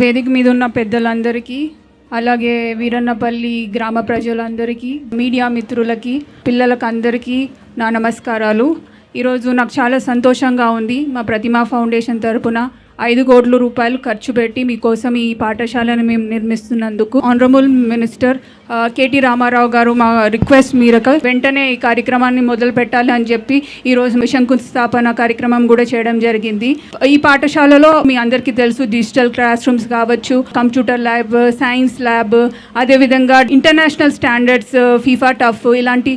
వేదిక మీద ఉన్న పెద్దలందరికీ అలాగే వీరన్నపల్లి గ్రామ ప్రజలందరికీ మీడియా మిత్రులకి పిల్లలకు అందరికీ నా నమస్కారాలు. ఈరోజు నాకు చాలా సంతోషంగా ఉంది మా ప్రతిమా ఫౌండేషన్ తరపున ఐదు కోట్ల రూపాయలు ఖర్చు పెట్టి మీకోసం ఈ పాఠశాలను మేము నిర్మిస్తున్నందుకు. Honourable minister KT Ramarao garu మా రిక్వెస్ట్ మీరక వెంటనే ఈ కార్యక్రమాన్ని మొదలు పెట్టాలి అని చెప్పి ఈరోజు శంకుస్థాపన కార్యక్రమం కూడా చేయడం జరిగింది. ఈ పాఠశాలలో మీ అందరికీ తెలుసు డిజిటల్ క్లాస్ రూమ్స్ కావచ్చు కంప్యూటర్ ల్యాబ్ సైన్స్ ల్యాబ్ అదేవిధంగా ఇంటర్నేషనల్ స్టాండర్డ్స్ ఫీఫా టఫ్ ఇలాంటి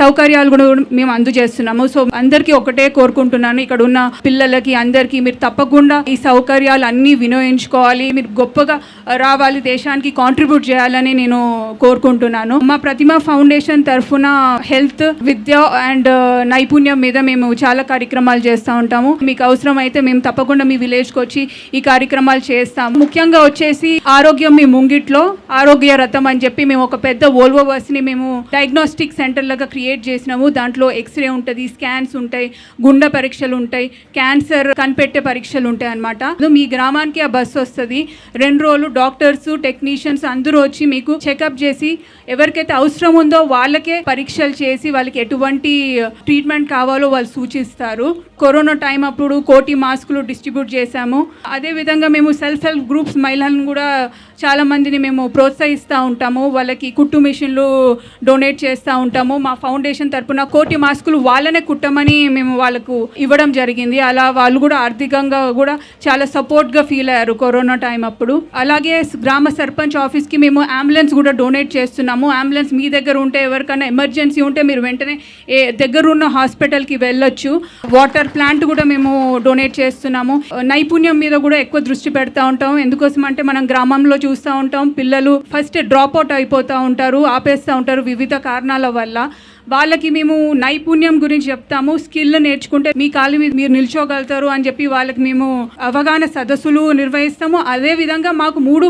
సౌకర్యాలు కూడా మేము అందజేస్తున్నాము. సో అందరికీ ఒకటే కోరుకుంటున్నాను. ఇక్కడ ఉన్న పిల్లలకి అందరికీ మీరు తప్పకుండా ఈ సౌకర్యాలు అన్నీ వినియోగించుకోవాలి. మీరు గొప్పగా రావాలి. దేశానికి కాంట్రిబ్యూట్ చేయాలని నేను కోరుకుంటున్నాను. మా ప్రతిమ ఫౌండేషన్ తరఫున హెల్త్ విద్య అండ్ నైపుణ్యం మీద మేము చాలా కార్యక్రమాలు చేస్తూ ఉంటాము. మీకు అవసరం అయితే మేము తప్పకుండా మీ విలేజ్కి వచ్చి ఈ కార్యక్రమాలు చేస్తాము. ముఖ్యంగా వచ్చేసి ఆరోగ్యం మీ ముంగిట్లో ఆరోగ్య రథం అని చెప్పి మేము ఒక పెద్ద ఓల్వో బస్ని మేము డయాగ్నోస్టిక్ సెంటర్ లాగా క్రియేట్ చేసినాము. దాంట్లో ఎక్స్రే ఉంటుంది స్కాన్స్ ఉంటాయి గుండె పరీక్షలు ఉంటాయి క్యాన్సర్ కనిపెట్టే పరీక్షలు ఉంటాయి అనమాట మీ గ్రామానికి ఆ బస్సు వస్తుంది. రెండు రోజులు డాక్టర్స్ టెక్నీషియన్స్ అందరూ వచ్చి మీకు చెకప్ చేసి ఎవరికైతే అవసరం ఉందో వాళ్ళకే పరీక్షలు చేసి వాళ్ళకి ఎటువంటి ట్రీట్మెంట్ కావాలో వాళ్ళు సూచిస్తారు. కరోనా టైం అప్పుడు కోటి మాస్కులు డిస్ట్రిబ్యూట్ చేశాము. అదేవిధంగా మేము సెల్ఫ్ హెల్ప్ గ్రూప్స్ మహిళలను కూడా చాలా మందిని మేము ప్రోత్సహిస్తూ ఉంటాము. వాళ్ళకి కుట్టు మిషన్లు డొనేట్ చేస్తూ ఉంటాము. మా ఫౌండేషన్ తరపున కోటి మాస్కులు వాళ్ళనే కుట్టమని మేము వాళ్ళకు ఇవ్వడం జరిగింది. అలా వాళ్ళు కూడా ఆర్థికంగా కూడా చాలా సపోర్ట్గా ఫీల్ అయ్యారు కరోనా టైం అప్పుడు. అలాగే గ్రామ సర్పంచ్ ఆఫీస్కి మేము అంబులెన్స్ కూడా డొనేట్ చేస్తున్నాము. అంబులెన్స్ మీ దగ్గర ఉంటే ఎవరికైనా ఎమర్జెన్సీ ఉంటే మీరు వెంటనే ఏ దగ్గరున్న హాస్పిటల్కి వెళ్ళొచ్చు. వాటర్ ప్లాంట్ కూడా మేము డొనేట్ చేస్తున్నాము. నైపుణ్యం మీద కూడా ఎక్కువ దృష్టి పెడతా ఉంటాం. ఎందుకోసం అంటే మనం గ్రామంలో చూస్తూ ఉంటాం. పిల్లలు ఫస్ట్ డ్రాప్ అవుట్ అయిపోతూ ఉంటారు ఆపేస్తూ ఉంటారు వివిధ కారణాల వల్ల. వాళ్ళకి మేము నైపుణ్యం గురించి చెప్తాము స్కిల్ నేర్చుకుంటే మీ కాలు మీద మీరు నిల్చోగలుగుతారు అని చెప్పి వాళ్ళకి మేము అవగాహన సదస్సులు నిర్వహిస్తాము. అదే విధంగా మాకు మూడు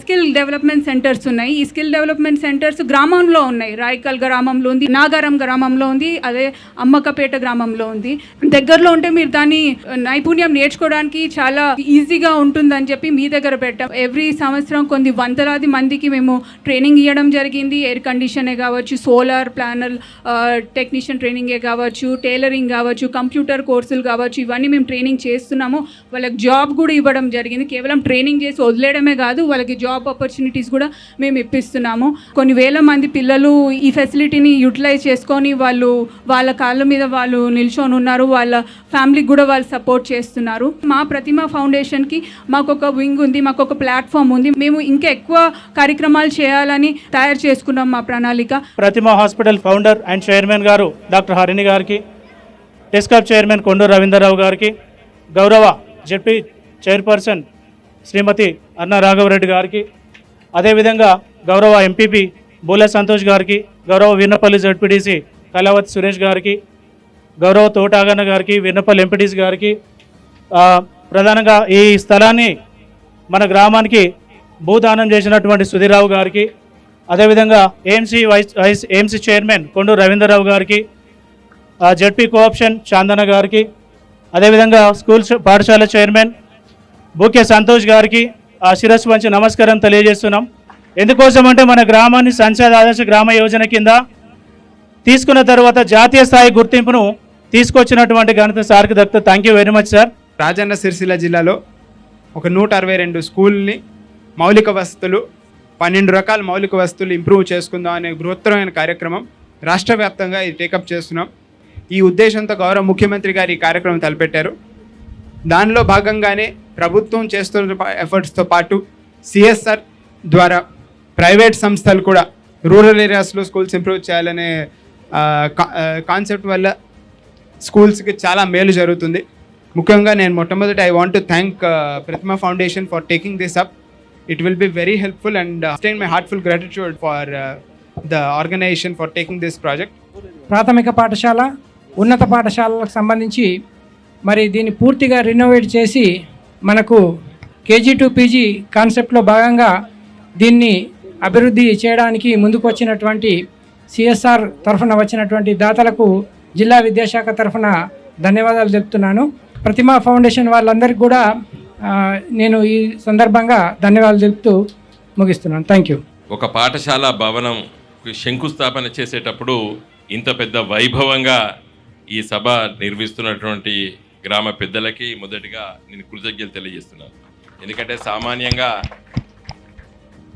స్కిల్ డెవలప్మెంట్ సెంటర్స్ ఉన్నాయి. ఈ స్కిల్ డెవలప్మెంట్ సెంటర్స్ గ్రామంలో ఉన్నాయి. రాయకల్ గ్రామంలో ఉంది నాగారం గ్రామంలో ఉంది అదే అమ్మకపేట గ్రామంలో ఉంది. దగ్గరలో ఉంటే మీరు దాన్ని నైపుణ్యం నేర్చుకోవడానికి చాలా ఈజీగా ఉంటుందని చెప్పి మీ దగ్గర పెట్టాం. ఎవ్రీ సంవత్సరం కొన్ని వందలాది మందికి మేము ట్రైనింగ్ ఇవ్వడం జరిగింది. ఎయిర్ కండిషనే కావచ్చు సోలార్ ప్లానర్ టెక్నీషియన్ ట్రైనింగే కావచ్చు టైలరింగ్ కావచ్చు కంప్యూటర్ కోర్సులు కావచ్చు ఇవన్నీ మేము ట్రైనింగ్ చేస్తున్నాము. వాళ్ళకి జాబ్ కూడా ఇవ్వడం జరిగింది. కేవలం ట్రైనింగ్ చేసి వదిలేయడమే కాదు వాళ్ళకి జాబ్ ఆపర్చునిటీస్ కూడా మేము ఇప్పిస్తున్నాము. కొన్ని వేల మంది పిల్లలు ఈ ఫెసిలిటీని యూటిలైజ్ చేసుకొని వాళ్ళు వాళ్ళ కాళ్ళ మీద వాళ్ళు నిల్చొని ఉన్నారు. వాళ్ళ ఫ్యామిలీకి కూడా వాళ్ళు సపోర్ట్ చేస్తున్నారు. మా ప్రతిమ ఫౌండేషన్కి మాకు ఒక వింగ్ ఉంది మాకు ఒక ప్లాట్ఫామ్ ఉంది. మేము ఇంకా ఎక్కువ కార్యక్రమాలు చేయాలని తయారు చేసుకున్నాం మా ప్రణాళిక. Pratima hospital founder and chairman garu doctor Harini గారికి టెస్కాప్ చైర్మన్ కొండూరు రవీంద్రరావు గారికి గౌరవ జడ్పీ చైర్పర్సన్ శ్రీమతి అన్న రాఘవరెడ్డి గారికి అదేవిధంగా గౌరవ ఎంపీపీ బోలే సంతోష్ గారికి గౌరవ వీర్నపల్లి జడ్పీటీసీ కళావతి సురేష్ గారికి గౌరవ తోటాగన్న గారికి వీర్నపల్లి ఎంపీటీసీ గారికి ప్రధానంగా ఈ స్థలాన్ని మన గ్రామానికి భూదానం చేసినటువంటి సుధీరావు గారికి అదేవిధంగా AMC vice vice AMC chairman Konduru Ravindrarao గారికి జెడ్పీ జడ్పీ కోఆప్షన్ చాందన గారికి అదేవిధంగా స్కూల్ పాఠశాల చైర్మన్ బూకే సంతోష్ గారికి ఆ శిరస్సు వంచి నమస్కారం తెలియజేస్తున్నాం. ఎందుకోసం అంటే మన గ్రామాన్ని సంచార ఆదర్శ గ్రామ యోజన కింద తీసుకున్న తర్వాత జాతీయ స్థాయి గుర్తింపును తీసుకొచ్చినటువంటి ఘనత సార్కి దక్త thank you very much sir Rajanna Sircilla జిల్లాలో ఒక నూట అరవై రెండు స్కూల్ని మౌలిక వసతులు పన్నెండు రకాల మౌలిక వసతులు ఇంప్రూవ్ చేసుకుందాం అనే బృహత్తరమైన కార్యక్రమం రాష్ట్ర వ్యాప్తంగా ఇది టేకప్ చేస్తున్నాం. ఈ ఉద్దేశంతో గౌరవ ముఖ్యమంత్రి గారు ఈ కార్యక్రమం తలపెట్టారు. దానిలో భాగంగానే ప్రభుత్వం చేస్తున్న ఎఫర్ట్స్తో పాటు సిఎస్ఆర్ ద్వారా ప్రైవేట్ సంస్థలు కూడా రూరల్ ఏరియాస్లో స్కూల్స్ ఇంప్రూవ్ చేయాలనే కా- కాన్సెప్ట్ వల్ల స్కూల్స్కి చాలా మేలు జరుగుతుంది. ముఖ్యంగా నేను మొట్టమొదటి I want to thank Pratima foundation for taking this up. It will be very helpful and stain my heartful gratitude for the organisation for taking this project ప్రాథమిక పాఠశాల ఉన్నత పాఠశాలలకు సంబంధించి మరి దీన్ని పూర్తిగా రినోవేట్ చేసి మనకు కేజీ టు పీజీ కాన్సెప్ట్లో భాగంగా దీన్ని అభివృద్ధి చేయడానికి ముందుకు వచ్చినటువంటి సిఎస్ఆర్ తరఫున వచ్చినటువంటి దాతలకు జిల్లా విద్యాశాఖ తరఫున ధన్యవాదాలు తెలుపుతున్నాను. ప్రతిమా ఫౌండేషన్ వాళ్ళందరికీ కూడా నేను ఈ సందర్భంగా ధన్యవాదాలు తెలుపుతూ ముగిస్తున్నాను. థ్యాంక్ యూ ఒక పాఠశాల భవనం శంకుస్థాపన చేసేటప్పుడు ఇంత పెద్ద వైభవంగా ఈ సభ నిర్వహిస్తున్నటువంటి గ్రామ పెద్దలకి మొదటిగా నేను కృతజ్ఞతలు తెలియజేస్తున్నాను. ఎందుకంటే సామాన్యంగా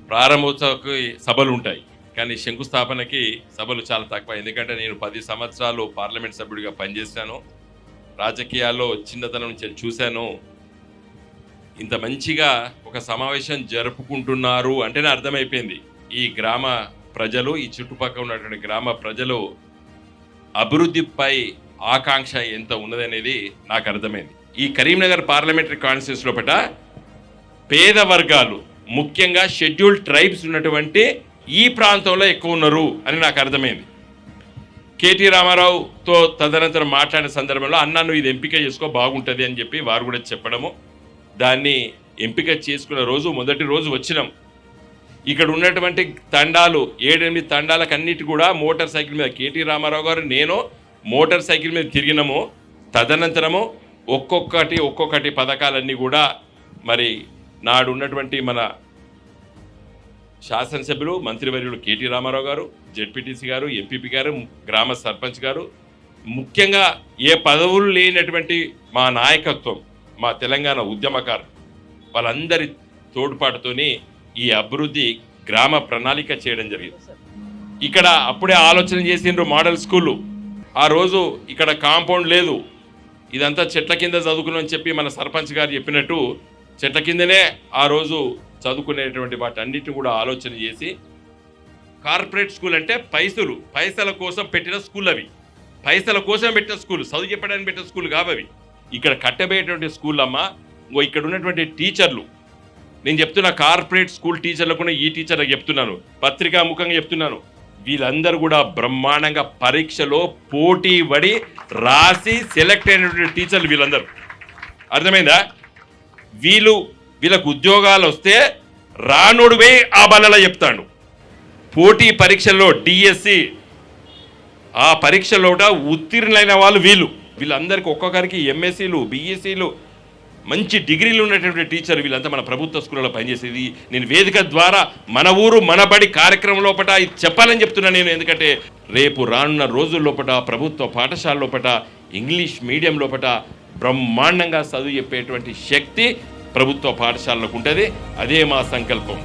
ప్రారంభోత్సవకి సభలు ఉంటాయి. కానీ శంకుస్థాపనకి సభలు చాలా తక్కువ. ఎందుకంటే నేను పది సంవత్సరాలు పార్లమెంట్ సభ్యుడిగా పనిచేశాను. రాజకీయాల్లో చిన్నతనం నుంచి చూశాను. ఇంత మంచిగా ఒక సమావేశం జరుపుకుంటున్నారు అంటేనే అర్థమైపోయింది. ఈ గ్రామ ప్రజలు ఈ చుట్టుపక్కల ఉన్నటువంటి గ్రామ ప్రజలు అభివృద్ధిపై ఆకాంక్ష ఎంత ఉన్నదనేది నాకు అర్థమైంది. ఈ కరీంనగర్ పార్లమెంటరీ కాన్స్టిట్యూన్స్ లోపల పేద వర్గాలు ముఖ్యంగా షెడ్యూల్డ్ ట్రైబ్స్ ఉన్నటువంటి ఈ ప్రాంతంలో ఎక్కువ ఉన్నారు అని నాకు అర్థమైంది. కేటీ రామారావుతో తదనంతరం మాట్లాడిన సందర్భంలో అన్న నువ్వు ఇది ఎంపిక చేసుకో బాగుంటుంది అని చెప్పి వారు కూడా చెప్పడము దాన్ని ఎంపిక చేసుకున్న రోజు మొదటి రోజు వచ్చినాం. ఇక్కడ ఉన్నటువంటి తండాలు ఏడెనిమిది తండాలకు అన్నిటి కూడా మోటార్ సైకిల్ మీద. కేటీ రామారావు గారు నేను మోటార్ సైకిల్ మీద తిరిగినాము. తదనంతరము ఒక్కొక్కటి ఒక్కొక్కటి పథకాలన్నీ కూడా మరి నాడు ఉన్నటువంటి మన శాసనసభ్యులు మంత్రివర్యులు కేటీ రామారావు గారు జెడ్పీటీసీ గారు ఎంపీపీ గారు గ్రామ సర్పంచ్ గారు. ముఖ్యంగా ఏ పదవులు లేనటువంటి మా నాయకత్వం మా తెలంగాణ ఉద్యమకారు. వాళ్ళందరి తోడ్పాటుతోని ఈ అభివృద్ధి గ్రామ ప్రణాళిక చేయడం జరిగింది. ఇక్కడ అప్పుడే ఆలోచన చేసిండ్రు మోడల్ స్కూలు. ఆ రోజు ఇక్కడ కాంపౌండ్ లేదు. ఇదంతా చెట్ల కింద చదువుకుని చెప్పి మన సర్పంచ్ గారు చెప్పినట్టు చెట్ల కిందనే ఆ రోజు చదువుకునేటువంటి వాటన్నిటిని కూడా ఆలోచన చేసి కార్పొరేట్ స్కూల్ అంటే పైసలు పైసల కోసం పెట్టిన స్కూల్ అవి. పైసల కోసం పెట్టిన స్కూల్ చదువు చెప్పడానికి పెట్టిన స్కూల్ కావవి. ఇక్కడ కట్టబోయేటువంటి స్కూల్ అమ్మ ఇంకో ఇక్కడ ఉన్నటువంటి టీచర్లు. నేను చెప్తున్నా కార్పొరేట్ స్కూల్ టీచర్లకు కూడా ఈ టీచర్లకు చెప్తున్నాను. పత్రికా ముఖంగా చెప్తున్నాను. వీళ్ళందరూ కూడా బ్రహ్మాండంగా పరీక్షలో పోటీ పడి రాసి సెలెక్ట్ అయినటువంటి టీచర్లు వీళ్ళందరూ. అర్థమైందా? వీళ్ళు వీళ్ళకు ఉద్యోగాలు వస్తే రానుడివే ఆ బలలో చెప్తాడు. పోటీ పరీక్షల్లో డిఎస్సి ఆ పరీక్షలో ఉత్తీర్ణులైన వాళ్ళు వీళ్ళు. వీళ్ళందరికీ ఒక్కొక్కరికి ఎంఎస్సీలు బీఎస్సీలు మంచి డిగ్రీలు ఉన్నటువంటి టీచర్ వీళ్ళంతా మన ప్రభుత్వ స్కూళ్ళలో పనిచేసేది. నేను వేదిక ద్వారా మన ఊరు మన బడి కార్యక్రమం లోపల ఇది చెప్పాలని చెప్తున్నా నేను. ఎందుకంటే రేపు రానున్న రోజుల లోపల ప్రభుత్వ పాఠశాల లోపల ఇంగ్లీష్ మీడియం లోపల బ్రహ్మాండంగా చదువు చెప్పేటువంటి శక్తి ప్రభుత్వ పాఠశాలకు ఉంటుంది. అదే మా సంకల్పం.